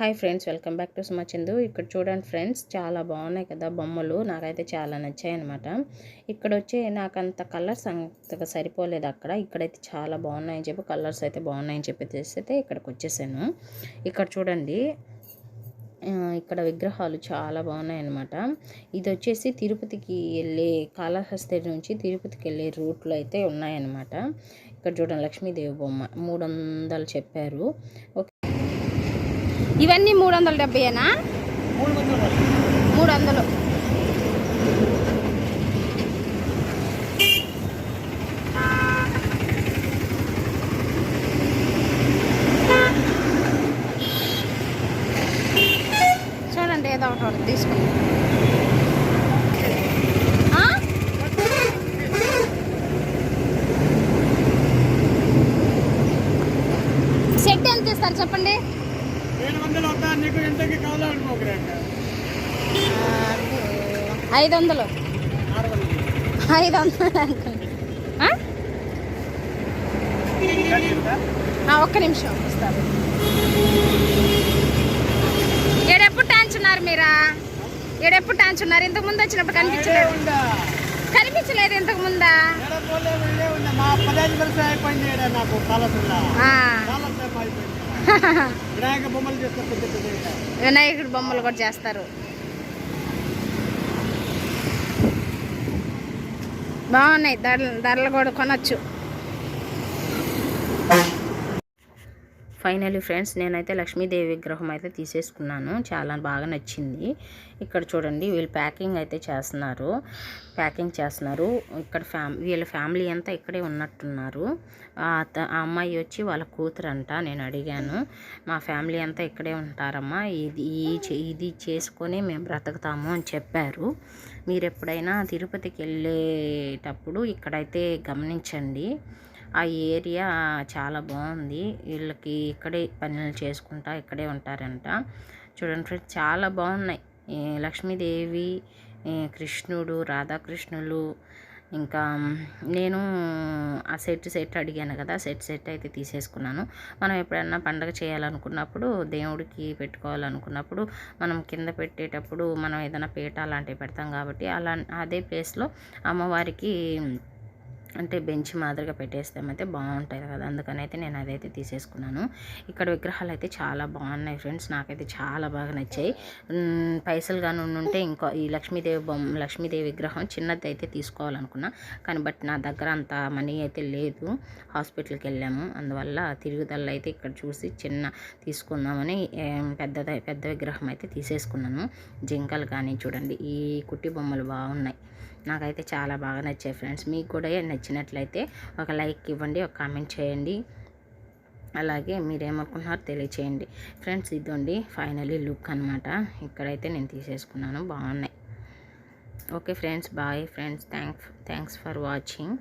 Hi friends welcome back to సుమచిందు ఇక్కడ చూడండి friends చాలా బాగున్నాయి కదా బొమ్మలు. నాకైతే చాలా నచ్చాయి అనమాట ఇక్కడ వచ్చి నాకు అంత కలర్స్ అంతగా సరిపోలేదు అక్కడ. ఇక్కడైతే చాలా బాగున్నాయని చెప్పి కలర్స్ అయితే బాగున్నాయని చెప్పి అయితే ఇక్కడికి వచ్చేసాను. ఇక్కడ చూడండి ఇక్కడ విగ్రహాలు చాలా బాగున్నాయి అనమాట ఇది వచ్చేసి తిరుపతికి వెళ్ళే కాళహస్తి నుంచి తిరుపతికి వెళ్ళే రూట్లో అయితే ఉన్నాయన్నమాట. ఇక్కడ చూడండి లక్ష్మీదేవి బొమ్మ మూడు వందలు చెప్పారు. ఇవన్నీ మూడు వందల డెబ్బైనా మూడు వందలు చూడండి ఏదో ఒకటి ఒకటి తీసుకోండి సెట్ ఎంత ఇస్తారు చెప్పండి? ఏడు వందలు అవుతా నీకు ఎంతకి కావాలో అనుకోకరాక ఐదు వందలు ఐదు వందలు ఒక్క నిమిషం. ఇస్తారు ఏడెప్పుడు టాంచున్నారు మీరా? ఏడెప్పుడు టాంచున్నారు ఇంతకు ముందు వచ్చినప్పుడు కనిపించలేదు. కనిపించలేదు ఇంతకు ముందా? నాకు వినాయకుడు బొమ్మలు కూడా చేస్తారు. బాగున్నాయి ధరలు ధరలు కూడా కొనొచ్చు. ఫైనలీ ఫ్రెండ్స్ నేనైతే లక్ష్మీదేవి విగ్రహం అయితే తీసేసుకున్నాను. చాలా బాగా నచ్చింది. ఇక్కడ చూడండి వీళ్ళు ప్యాకింగ్ అయితే చేస్తున్నారు. ప్యాకింగ్ చేస్తున్నారు. ఇక్కడ ఫ్యామ్ వీళ్ళ ఫ్యామిలీ అంతా ఇక్కడే ఉన్నట్టున్నారు. ఆ అమ్మాయి వచ్చి వాళ్ళ కూతురంట నేను అడిగాను. మా ఫ్యామిలీ అంతా ఇక్కడే ఉంటారమ్మా. ఇది ఇది చేసుకొని మేము బ్రతుకుతాము అని చెప్పారు. మీరు ఎప్పుడైనా తిరుపతికి వెళ్ళేటప్పుడు ఇక్కడైతే గమనించండి. ఆ ఏరియా చాలా బాగుంది. వీళ్ళకి ఇక్కడే పనులు చేసుకుంటా ఇక్కడే ఉంటారంట. చూడండి ఫ్రెండ్స్ చాలా బాగున్నాయి. లక్ష్మీదేవి కృష్ణుడు రాధాకృష్ణులు ఇంకా నేను ఆ సెట్ సెట్ అడిగాను కదా సెట్ సెట్ అయితే తీసేసుకున్నాను. మనం ఎప్పుడన్నా పండగ చేయాలనుకున్నప్పుడు దేవుడికి పెట్టుకోవాలనుకున్నప్పుడు మనం కింద పెట్టేటప్పుడు మనం ఏదైనా పీట అలాంటివి పెడతాం కాబట్టి అలా అదే ప్లేస్లో అమ్మవారికి అంటే బెంచ్ మాదిరిగా పెట్టేస్తామైతే బాగుంటుంది కదా. అందుకని అయితే నేను అదైతే తీసేసుకున్నాను. ఇక్కడ విగ్రహాలు అయితే చాలా బాగున్నాయి ఫ్రెండ్స్. నాకైతే చాలా బాగా నచ్చాయి. పైసలు కానీ ఉంటే ఇంకో ఈ లక్ష్మీదేవి బొమ్మ లక్ష్మీదేవి విగ్రహం చిన్నది అయితే తీసుకోవాలనుకున్నా. కానీ బట్ నా దగ్గర అంత మనీ అయితే లేదు. హాస్పిటల్కి వెళ్ళాము. అందువల్ల తిరుగుదల అయితే ఇక్కడ చూసి చిన్న తీసుకుందామని పెద్ద పెద్ద విగ్రహం అయితే తీసేసుకున్నాను. జింకలు కానీ చూడండి. ఈ కుట్టి బొమ్మలు బాగున్నాయి. నాకైతే చాలా బాగా నచ్చాయి ఫ్రెండ్స్. మీకు కూడా నచ్చాయి? నచ్చినట్లయితే ఒక లైక్ ఇవ్వండి ఒక కామెంట్ చేయండి. అలాగే మీరేమనుకుంటున్నారో తెలియచేయండి. ఫ్రెండ్స్ ఇదండి ఫైనలీ లుక్ అనమాట ఇక్కడైతే నేను తీసేసుకున్నాను. బాగున్నాయి. Okay friends bye friends. Thanks thanks for watching.